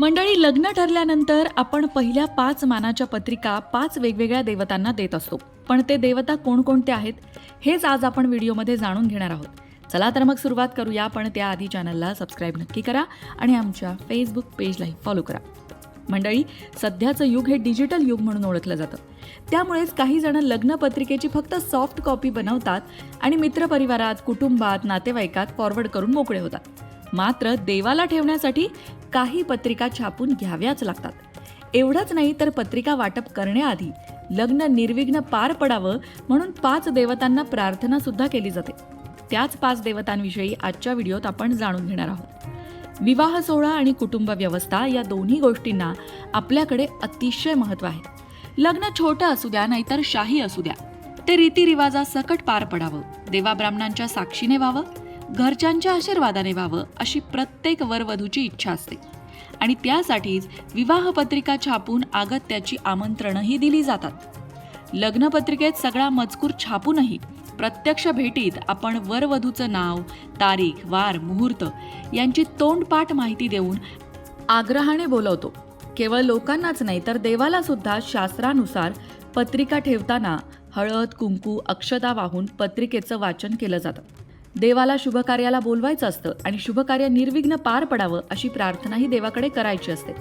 मंडळी लग्न ठरल्यानंतर आपण पहिल्या पाच मानाच्या पत्रिका पाच वेगवेगळ्या देवतांना देत असतो. पण ते देवता कोणकोणते आहेत हेच आज आपण व्हिडिओमध्ये जाणून घेणार आहोत. चला तर मग सुरुवात करूया पण त्याआधी चॅनलला सबस्क्राईब नक्की करा आणि आमच्या फेसबुक पेजलाही फॉलो करा. मंडळी सध्याचं युग हे डिजिटल युग म्हणून ओळखलं जातं. त्यामुळेच काही जण लग्नपत्रिकेची फक्त सॉफ्ट कॉपी बनवतात आणि मित्रपरिवारात कुटुंबात नातेवाईकात फॉरवर्ड करून मोकळे होतात. मात्र देवाला ठेवण्यासाठी काही पत्रिका छापून घ्याव्याच लागतात. एवढंच नाही तर पत्रिका वाटप करण्याआधी लग्न निर्विघ्न पार पडावं म्हणून पाच देवतांना प्रार्थना सुद्धा केली जाते. त्याच पाच देवतांविषयी आजच्या व्हिडिओत आपण जाणून घेणार आहोत. विवाह सोहळा आणि कुटुंब व्यवस्था या दोन्ही गोष्टींना आपल्याकडे अतिशय महत्त्व आहे. लग्न छोटं असू द्या नाहीतर शाही असू द्या. ते रीतिरिवाजा सकट पार पडावं. देवाब्राह्मणांच्या साक्षीने व्हावं. घरच्यांच्या आशीर्वादाने व्हावं अशी प्रत्येक वरवधूची इच्छा असते. आणि त्यासाठीच विवाहपत्रिका छापून आगत्याची आमंत्रणही दिली जातात. लग्नपत्रिकेत सगळा मजकूर छापूनही प्रत्यक्ष भेटीत आपण वरवधूचं नाव तारीख वार मुहूर्त यांची तोंडपाठ माहिती देऊन आग्रहाने बोलवतो. केवळ लोकांनाच नाही तर देवाला सुद्धा शास्त्रानुसार पत्रिका ठेवताना हळद कुंकू अक्षता वाहून पत्रिकेचं वाचन केलं जातं. देवाला शुभकार्याला बोलवायचं असतं आणि शुभकार्य निर्विघ्न पार पडावं अशी प्रार्थनाही देवाकडे करायची असते.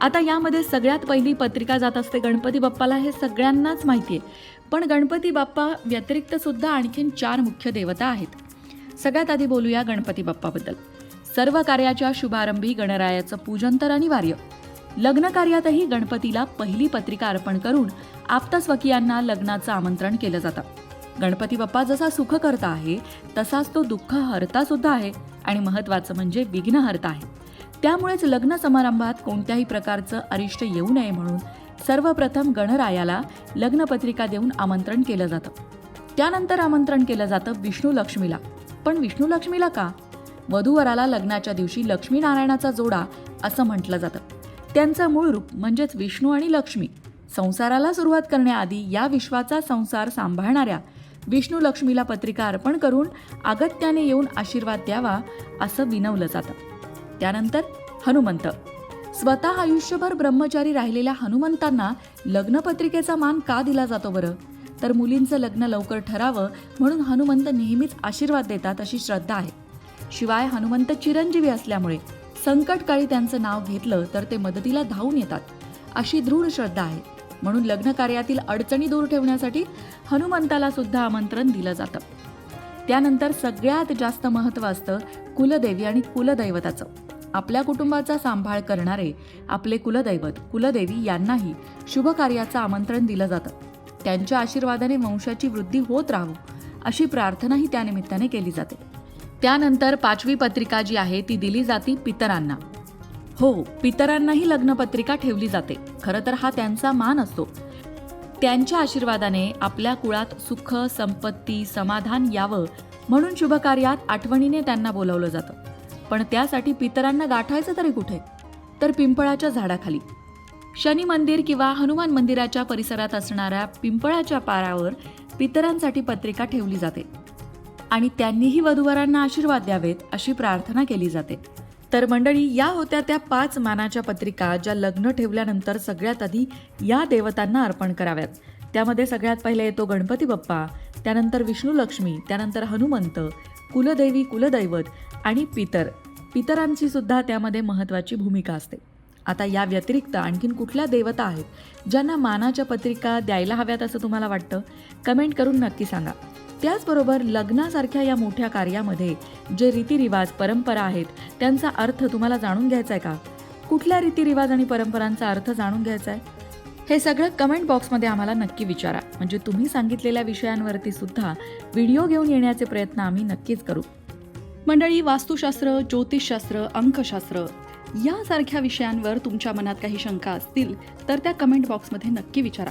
आता यामध्ये सगळ्यात पहिली पत्रिका जात असते गणपती बाप्पाला हे सगळ्यांनाच माहिती आहे पण गणपती बाप्पा व्यतिरिक्त सुद्धा आणखीन चार मुख्य देवता आहेत. सगळ्यात आधी बोलूया गणपती बाप्पाबद्दल. सर्व कार्याच्या शुभारंभी गणरायाचं पूजन तर अनिवार्य. लग्न कार्यातही गणपतीला पहिली पत्रिका अर्पण करून आप्तस्वकीयांना लग्नाचं आमंत्रण केलं जातं. गणपती बाप्पा जसा सुख करता आहे तसाच तो दुःख हरता सुद्धा आहे आणि महत्वाचं म्हणजे विघ्नहर्ता आहे. त्यामुळेच लग्न समारंभात कोणत्याही प्रकारचं अरिष्ट येऊ नये म्हणून सर्वप्रथम गणरायाला लग्नपत्रिका देऊन आमंत्रण केलं जातं. त्यानंतर आमंत्रण केलं जातं विष्णू लक्ष्मीला. पण विष्णू लक्ष्मीला का? वधूवराला लग्नाच्या दिवशी लक्ष्मीनारायणाचा जोडा असं म्हटलं जातं. त्यांचं मूळ रूप म्हणजेच विष्णू आणि लक्ष्मी. संसाराला सुरुवात करण्याआधी या विश्वाचा संसार सांभाळणाऱ्या विष्णू लक्ष्मीला पत्रिका अर्पण करून अगत्याने येऊन आशीर्वाद द्यावा असं विनवलं जातं. त्यानंतर हनुमंत. स्वतः आयुष्यभर ब्रह्मचारी राहिलेल्या हनुमंतांना लग्नपत्रिकेचा मान का दिला जातो बरं? तर मुलींचं लग्न लवकर ठरावं म्हणून हनुमंत नेहमीच आशीर्वाद देतात अशी श्रद्धा आहे. शिवाय हनुमंत चिरंजीवी असल्यामुळे संकटकाळी त्यांचं नाव घेतलं तर ते मदतीला धावून येतात अशी दृढ श्रद्धा आहे. म्हणून लग्न कार्यातील अडचणी दूर ठेवण्यासाठी हनुमंताला सुद्धा आमंत्रण दिलं जातं. त्यानंतर सगळ्यात जास्त महत्त्व असतं कुलदेवी आणि कुलदैवताचं. आपल्या कुटुंबाचा सांभाळ करणारे आपले कुलदैवत कुलदेवी यांनाही शुभ कार्याचं आमंत्रण दिलं जातं. त्यांच्या आशीर्वादाने वंशाची वृद्धी होत राहावं अशी प्रार्थनाही त्यानिमित्ताने केली जाते. त्यानंतर पाचवी पत्रिका जी आहे ती दिली जाती पितरांना. हो पितरांनाही लग्नपत्रिका ठेवली जाते. खरं तर हा त्यांचा मान असतो. त्यांच्या आशीर्वादाने आपल्या कुळात सुख संपत्ती समाधान यावं म्हणून शुभकार्यात आठवणीने त्यांना बोलवलं जातं. पण त्यासाठी पितरांना गाठायचं तरी कुठे? तर पिंपळाच्या झाडाखाली. शनी मंदिर किंवा हनुमान मंदिराच्या परिसरात असणाऱ्या पिंपळाच्या पारावर पितरांसाठी पत्रिका ठेवली जाते. आणि त्यांनीही वधूवरांना आशीर्वाद द्यावेत अशी प्रार्थना केली जाते. तर मंडळी या होत्या त्या पाच मानाच्या पत्रिका ज्या लग्न ठेवल्यानंतर सगळ्यात आधी या देवतांना अर्पण कराव्यात. त्यामध्ये सगळ्यात पहिले येतो गणपती बाप्पा त्यानंतर विष्णू लक्ष्मी त्यानंतर हनुमंत कुलदेवी कुलदैवत आणि पितर. पितरांची सुद्धा त्यामध्ये महत्त्वाची भूमिका असते. आता या व्यतिरिक्त आणखीन कुठल्या देवता आहेत ज्यांना मानाच्या पत्रिका द्यायला हव्यात असं तुम्हाला वाटतं? कमेंट करून नक्की सांगा. त्याचबरोबर लग्नासारख्या या मोठ्या कार्यामध्ये जे रीतिरिवाज परंपरा आहेत त्यांचा अर्थ तुम्हाला जाणून घ्यायचा आहे का? कुठल्या रीतिरिवाज आणि परंपरांचा अर्थ जाणून घ्यायचा आहे? हे सगळं कमेंट बॉक्समध्ये आम्हाला नक्की विचारा. म्हणजे तुम्ही सांगितलेल्या विषयांवरती सुद्धा व्हिडिओ घेऊन येण्याचे प्रयत्न आम्ही नक्कीच करू. मंडळी वास्तुशास्त्र ज्योतिषशास्त्र अंकशास्त्र यासारख्या विषयांवर तुमच्या मनात काही शंका असतील तर त्या कमेंट बॉक्समध्ये नक्की विचारा.